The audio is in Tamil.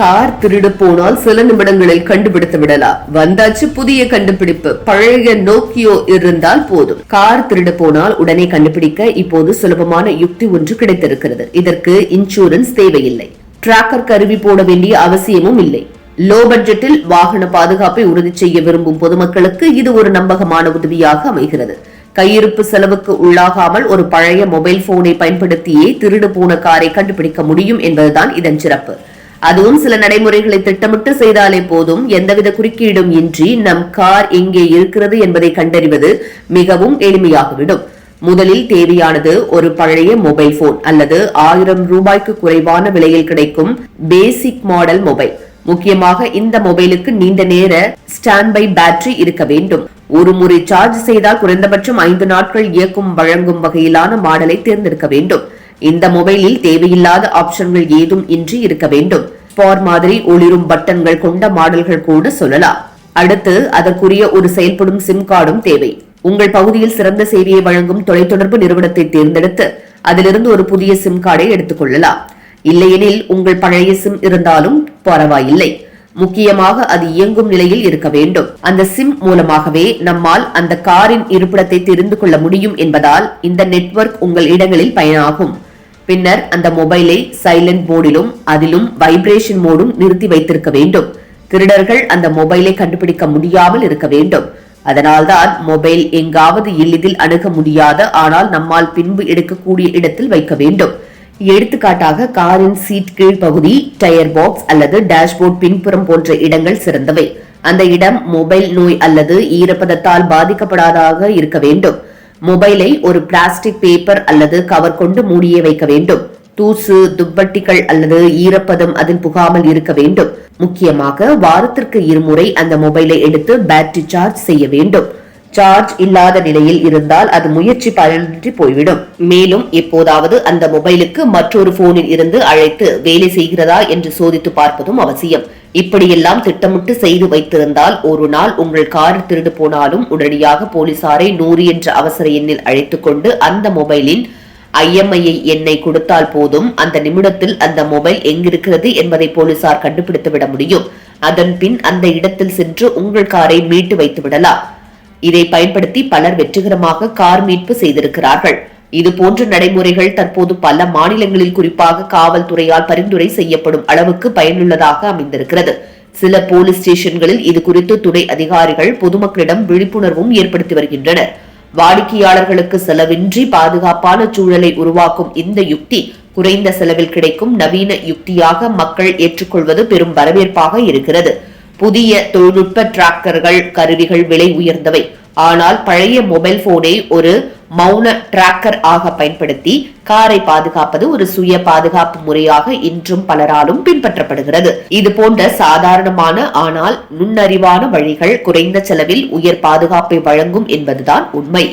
கார் திருடு போனால் சில நிமிடங்களில் கண்டுபிடித்து விடலாம். வந்தாச்சு புதிய கண்டுபிடிப்பு. பழைய நோக்கியோ இருந்தால் போதும். கார் திருடு போனால் உடனே கண்டுபிடிக்க இப்போது சுலபமான யுக்தி ஒன்று கிடைத்திருக்கிறது. இதற்கு இன்சூரன்ஸ் தேவையில்லை. டிராக்கர் கருவி போட வேண்டிய அவசியமும் இல்லை. லோ பட்ஜெட்டில் வாகன பாதுகாப்பை உறுதி செய்ய விரும்பும் பொதுமக்களுக்கு இது ஒரு நம்பகமான உதவியாக அமைகிறது. கையிருப்பு செலவுக்கு உள்ளாகாமல் ஒரு பழைய மொபைல் போனை பயன்படுத்தியே திருடு போன காரை கண்டுபிடிக்க முடியும் என்பதுதான் இதன் சிறப்பு. அதுவும் சில நடைமுறைகளை திட்டமிட்டு செய்தாலே போதும். எந்தவித குறுக்கீடும் இன்றி நம் கார் எங்கே இருக்கிறது என்பதை கண்டறிவது மிகவும் எளிமையாகிவிடும். முதலில் தேவையானது ஒரு பழைய மொபைல் போன் அல்லது ஆயிரம் ரூபாய்க்கு குறைவான விலையில் கிடைக்கும் பேசிக் மாடல் மொபைல். முக்கியமாக இந்த மொபைலுக்கு நீண்ட நேர ஸ்டாண்ட் பை பேட்டரி இருக்க வேண்டும். ஒரு முறை சார்ஜ் செய்தால் குறைந்தபட்சம் ஐந்து நாட்கள் இயக்கும் வழங்கும் வகையிலான மாடலை தேர்ந்தெடுக்க வேண்டும். இந்த மொபைலில் தேவையில்லாத ஆப்ஷன்கள் ஏதும் இன்றி இருக்க வேண்டும். பார் மாதிரி ஒளிரும் பட்டன்கள் கொண்ட மாடல்கள் கூட சொல்லலாம். அடுத்து அதற்குரிய ஒரு செயல்படும் சிம் கார்டும் தேவை. உங்கள் பகுதியில் சிறந்த சேவையை வழங்கும் தொலைத்தொடர்பு நிறுவனத்தை தேர்ந்தெடுத்து அதிலிருந்து ஒரு புதிய சிம் கார்டை எடுத்துக்கொள்ளலாம். இல்லையெனில் உங்கள் பழைய சிம் இருந்தாலும் பரவாயில்லை. முக்கியமாக அது இயங்கும் நிலையில் இருக்க வேண்டும். அந்த சிம் மூலமாகவே நம்மால் அந்த காரின் இருப்பிடத்தை தெரிந்து கொள்ள முடியும் என்பதால் இந்த நெட்வொர்க் உங்கள் இடங்களில் பயனாகும். பின்னர் அந்த மொபைலை சைலண்ட் மோடிலும் அதிலும் வைப்ரேஷன் மோடும் நிறுத்தி வைத்திருக்க வேண்டும். திருடர்கள் அந்த மொபைலை கண்டுபிடிக்க முடியாமல் இருக்க வேண்டும். அதனால்தான் மொபைல் எங்காவது எளிதில் அணுக முடியாத ஆனால் நம்மால் பின்பு எடுக்கக்கூடிய இடத்தில் வைக்க வேண்டும். எடுத்துக்காட்டாக காரின் சீட் கீழ் பகுதி டயர் பாக்ஸ் அல்லது டேஷ்போர்ட் பின்புறம் போன்ற இடங்கள் சிறந்தவை. அந்த இடம் மொபைல் நோய் அல்லது ஈரப்பதத்தால் பாதிக்கப்படாதாக இருக்க வேண்டும். மொபைலை ஒரு பிளாஸ்டிக் பேப்பர் அல்லது கவர் கொண்டு மூடியே வைக்க வேண்டும். தூசு துப்பட்டிகள் அல்லது ஈரப்பதம் அதில் புகாமல் இருக்க வேண்டும். முக்கியமாக வாரத்திற்கு இருமுறை அந்த மொபைலை எடுத்து பேட்டரி சார்ஜ் செய்ய வேண்டும். சார்ஜ் இல்லாத நிலையில் இருந்தால் அது முயற்சி பயனின்றி போய்விடும். மேலும் எப்போதாவது அந்த மொபைலுக்கு மற்றொரு போனில் இருந்து அழைத்து வேலை செய்கிறதா என்று சோதித்து பார்ப்பதும் அவசியம். இப்படியெல்லாம் திட்டமிட்டு செய்து வைத்திருந்தால் ஒரு நாள் உங்கள் கார் திருடு போனாலும் உடனடியாக போலீசாரை நூறு என்ற அவசர எண்ணில் அழைத்து கொண்டு அந்த மொபைலின் ஐஎம்ஐயை எண்ணை கொடுத்தால் போதும் அந்த நிமிடத்தில் அந்த மொபைல் எங்கிருக்கிறது என்பதை போலீசார் கண்டுபிடித்து விட முடியும். அதன் பின் அந்த இடத்தில் சென்று உங்கள் காரை மீட்டு வைத்து விடலாம். இதை பயன்படுத்தி பலர் வெற்றிகரமாக கார் மீட்பு செய்திருக்கிறார்கள். இது போன்ற நடைமுறைகள் தற்போது பல மாநிலங்களில் குறிப்பாக காவல்துறையால் பரிந்துரை செய்யப்படும் அளவுக்கு பயனுள்ளதாக அமைந்திருக்கிறது. சில போலீஸ் ஸ்டேஷன்களில் இது குறித்து துணை அதிகாரிகள் பொதுமக்களிடம் விழிப்புணர்வும் ஏற்படுத்தி வருகின்றனர். வாடிக்கையாளர்களுக்கு செலவின்றி பாதுகாப்பான சூழலை உருவாக்கும் இந்த யுக்தி குறைந்த செலவில் கிடைக்கும் நவீன யுக்தியாக மக்கள் ஏற்றுக்கொள்வது பெரும் வரவேற்பாக இருக்கிறது. புதிய தொழில்நுட்ப டிராக்கர்கள் கருவிகள் விலை உயர்ந்தவை ஆனால் பழைய மொபைல் போனை ஒரு மௌன டிராக்கர் ஆக பயன்படுத்தி காரை பாதுகாப்பது ஒரு சுய பாதுகாப்பு முறையாக இன்றும் பலராலும் பின்பற்றப்படுகிறது. இது போன்ற சாதாரணமான ஆனால் நுண்ணறிவான வழிகள் குறைந்த செலவில் உயர் பாதுகாப்பை வழங்கும் என்பதுதான் உண்மை.